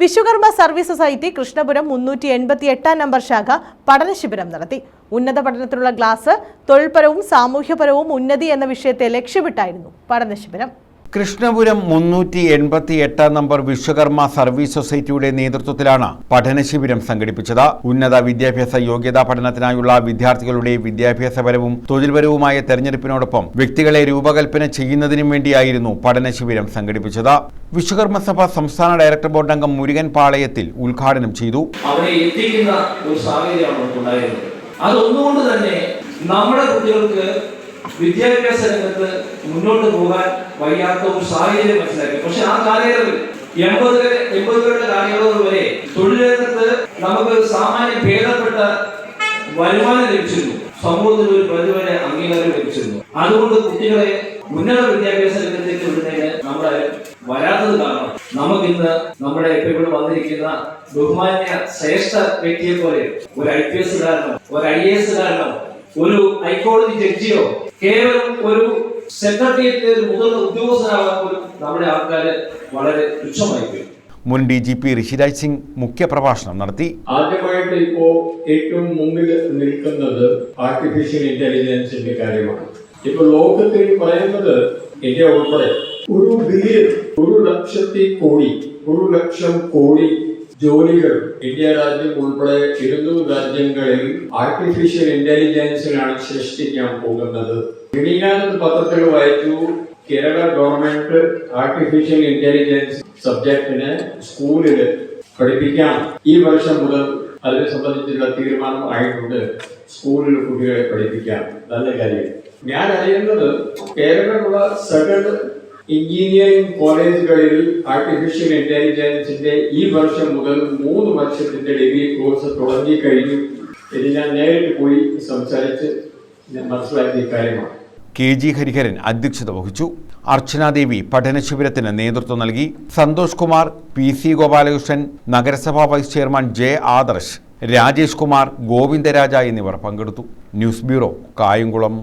Vishwakarma service society Krishnapuram മുന്നൂറ്റി എൺപത്തി എട്ടാം നമ്പർ ശാഖ പഠന ശിബിരം നടത്തി. ഉന്നത പഠനത്തിനുള്ള ക്ലാസ് തൊഴിൽപരവും സാമൂഹ്യപരവും ഉന്നതി എന്ന വിഷയത്തെ ലക്ഷ്യമിട്ടായിരുന്നു പഠന ശിബിരം. കൃഷ്ണപുരം മുന്നൂറ്റി എൺപത്തി എട്ടാം നമ്പർ വിശ്വകർമ്മ സർവീസ് സൊസൈറ്റിയുടെ നേതൃത്വത്തിലാണ് പഠന ശിബിരം സംഘടിപ്പിച്ചത്. ഉന്നത വിദ്യാഭ്യാസ യോഗ്യതാ പഠനത്തിനായുള്ള വിദ്യാർത്ഥികളുടെ വിദ്യാഭ്യാസപരവും തൊഴിൽപരവുമായ തെരഞ്ഞെടുപ്പിനോടൊപ്പം വ്യക്തികളെ രൂപകൽപ്പന ചെയ്യുന്നതിനും വേണ്ടിയായിരുന്നു പഠന ശിബിരം സംഘടിപ്പിച്ചത്. വിശ്വകർമ്മ സഭ സംസ്ഥാന ഡയറക്ടർ ബോർഡ് അംഗം മുരുകൻ പാളയത്തിൽ ഉദ്ഘാടനം ചെയ്തു. അവരെ എത്തിക്കുന്ന ഒരു നമ്മുടെ കുട്ടികൾക്ക് വിദ്യാഭ്യാസ രംഗത്ത് മുന്നോട്ട് പോകാൻ വയ്യാത്ത ഒരു സാഹചര്യം മനസ്സിലാക്കി. പക്ഷെ ആ കാലയളവിൽ എൺപത് എൺപതുകളുടെ കാലയളവ് വരെ തൊഴിലരംഗത്ത് നമുക്ക് സാമാന്യം ഭേദപ്പെട്ട വരുമാനം ലഭിച്ചിരുന്നു. സമൂഹത്തിൽ ഒരു പരിധിവരെ അംഗീകാരം ലഭിച്ചിരുന്നു. അതുകൊണ്ട് കുട്ടികളെ ഉന്നത വിദ്യാഭ്യാസ രംഗത്തേക്ക് വിടുന്നതിന് നമ്മുടെ വരാത്തത് കാരണം നമുക്കിന്ന് നമ്മുടെ ഇപ്പൊ ഇവിടെ വന്നിരിക്കുന്ന ബഹുമാന്യ ശ്രേഷ്ഠ വ്യക്തിയെ പോലെ ഒരു ഐ പി എസ് കാരനോ ഒരു ഐ എ എസ് കാരനോ ഒരു ഹൈക്കോടതി ജഡ്ജിയോ കേവലം ഒരു സെക്രട്ടേറിയറ്റിലെ ഒരു മുതിർന്ന ഉദ്യോഗസ്ഥനാകാൻ പോലും നമ്മുടെ ആൾക്കാര് വളരെ തുച്ഛമായി മുൻ D G P Rishiraj Singh മുഖ്യപ്രഭാഷണം നടത്തി. ആദ്യമായിട്ട് ഇപ്പോ ഏറ്റവും മുമ്പിൽ നിൽക്കുന്നത് ആർട്ടിഫിഷ്യൽ ഇന്റലിജൻസിന്റെ കാര്യമാണ്. ഇപ്പൊ ലോകത്തിൽ പറയുന്നത് ഇന്ത്യ ഉൾപ്പെടെ ഒരു ബില്യൺ ഒരു ലക്ഷത്തി കോടി ഒരു ലക്ഷം കോടി ജോലികൾ ഇന്ത്യ രാജ്യം ഉൾപ്പെടെ ഇരുന്നൂറ് രാജ്യങ്ങളിൽ ആർട്ടിഫിഷ്യൽ ഇന്റലിജൻസിനാണ് സൃഷ്ടിക്കാൻ പോകുന്നത്. മിനിഞ്ഞാന്ന് പത്രത്തിൽ വായിച്ചു കേരള ഗവൺമെന്റ് ആർട്ടിഫിഷ്യൽ ഇന്റലിജൻസ് സബ്ജക്റ്റിന് സ്കൂളിൽ പഠിപ്പിക്കാം. ഈ വർഷം മുതൽ അതിനെ സംബന്ധിച്ചുള്ള തീരുമാനം ആയിട്ടുണ്ട്. സ്കൂളിൽ കുട്ടികളെ പഠിപ്പിക്കാം. നല്ല കാര്യം. ഞാൻ അറിയുന്നത് കേരളത്തിലുള്ള സകല എഞ്ചിനീയറിംഗ് കോളേജുകളിൽ ആർട്ടിഫിഷ്യൽ ഇന്റലിജൻസിന്റെ ഈ വർഷം മുതൽ മൂന്ന് വർഷത്തിന്റെ ഡിഗ്രി കോഴ്സ് തുടങ്ങിക്കഴിഞ്ഞു ഇത് ഞാൻ നേരിട്ട് പോയി സംസാരിച്ച് ഞാൻ മനസ്സിലാക്കിയ കാര്യമാണ്. കെ ജി ഹരിഹരൻ അധ്യക്ഷത വഹിച്ചു. അർച്ചനാദേവി പഠനശിബിരത്തിന് നേതൃത്വം നൽകി. സന്തോഷ് കുമാർ പി സി ഗോപാലകൃഷ്ണൻ നഗരസഭാ vice chairman J Adarsh Rajesh Kumar Govindaraja എന്നിവർ പങ്കെടുത്തു. News bureau Kayamkulam.